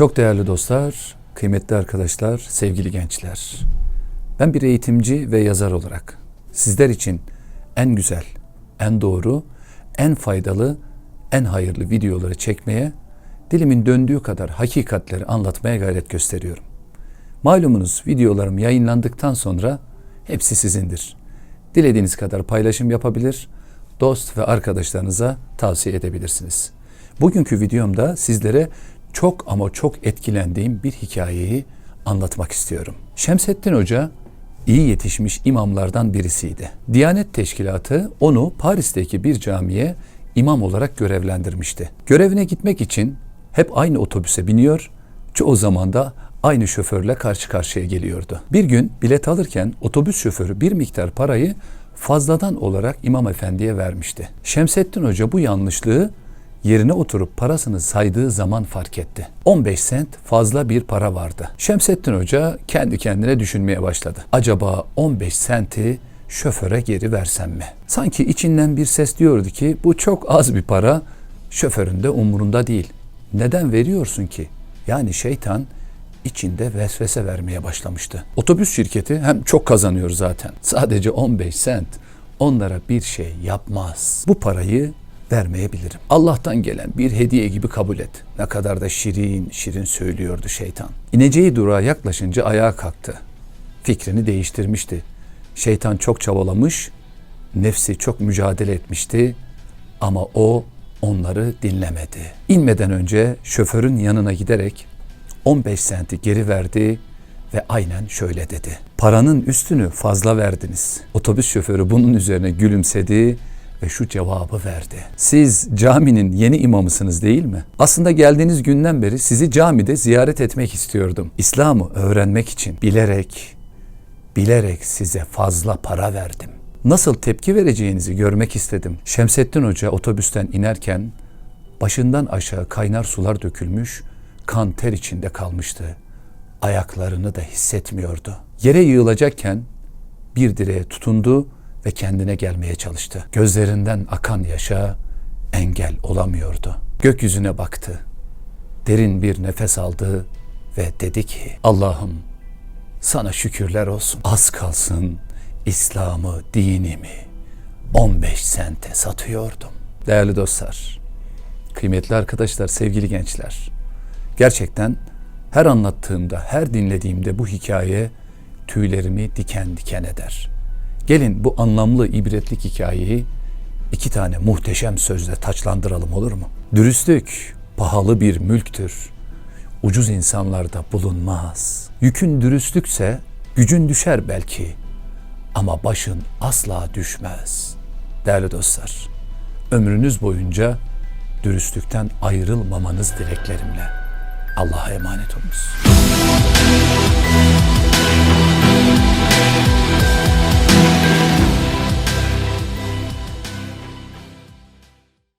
Çok değerli dostlar, kıymetli arkadaşlar, sevgili gençler. Ben bir eğitimci ve yazar olarak sizler için en güzel, en doğru, en faydalı, en hayırlı videoları çekmeye, dilimin döndüğü kadar hakikatleri anlatmaya gayret gösteriyorum. Malumunuz videolarım yayınlandıktan sonra hepsi sizindir. Dilediğiniz kadar paylaşım yapabilir, dost ve arkadaşlarınıza tavsiye edebilirsiniz. Bugünkü videomda sizlere çok ama çok etkilendiğim bir hikayeyi anlatmak istiyorum. Şemsettin Hoca iyi yetişmiş imamlardan birisiydi. Diyanet Teşkilatı onu Paris'teki bir camiye imam olarak görevlendirmişti. Görevine gitmek için hep aynı otobüse biniyor, çoğu zaman da aynı şoförle karşı karşıya geliyordu. Bir gün bilet alırken otobüs şoförü bir miktar parayı fazladan olarak imam efendiye vermişti. Şemsettin Hoca bu yanlışlığı yerine oturup parasını saydığı zaman fark etti. 15 sent fazla bir para vardı. Şemsettin Hoca kendi kendine düşünmeye başladı. Acaba 15 senti şoföre geri versem mi? Sanki içinden bir ses diyordu ki bu çok az bir para, şoförün de umurunda değil. Neden veriyorsun ki? Yani şeytan içinde vesvese vermeye başlamıştı. Otobüs şirketi hem çok kazanıyor zaten. Sadece 15 sent onlara bir şey yapmaz. Bu parayı vermeyebilirim. Allah'tan gelen bir hediye gibi kabul et. Ne kadar da şirin şirin söylüyordu şeytan. İneceği durağa yaklaşınca ayağa kalktı. Fikrini değiştirmişti. Şeytan çok çabalamış, nefsi çok mücadele etmişti ama o onları dinlemedi. İnmeden önce şoförün yanına giderek 15 senti geri verdi ve aynen şöyle dedi. Paranın üstünü fazla verdiniz. Otobüs şoförü bunun üzerine gülümsedi ve şu cevabı verdi. Siz caminin yeni imamısınız değil mi? Aslında geldiğiniz günden beri sizi camide ziyaret etmek istiyordum. İslam'ı öğrenmek için bilerek, bilerek size fazla para verdim. Nasıl tepki vereceğinizi görmek istedim. Şemsettin Hoca otobüsten inerken başından aşağı kaynar sular dökülmüş, kan ter içinde kalmıştı. Ayaklarını da hissetmiyordu. Yere yığılacakken bir direğe tutundu ve kendine gelmeye çalıştı. Gözlerinden akan yaşa engel olamıyordu. Gökyüzüne baktı. Derin bir nefes aldı ve dedi ki Allah'ım sana şükürler olsun. Az kalsın İslam'ı, dinimi 15 sente satıyordum. Değerli dostlar, kıymetli arkadaşlar, sevgili gençler. Gerçekten her anlattığımda, her dinlediğimde bu hikaye tüylerimi diken diken eder. Gelin bu anlamlı ibretlik hikayeyi iki tane muhteşem sözle taçlandıralım olur mu? Dürüstlük pahalı bir mülktür. Ucuz insanlarda bulunmaz. Yükün dürüstlükse gücün düşer belki ama başın asla düşmez. Değerli dostlar, ömrünüz boyunca dürüstlükten ayrılmamanız dileklerimle. Allah'a emanet olunuz.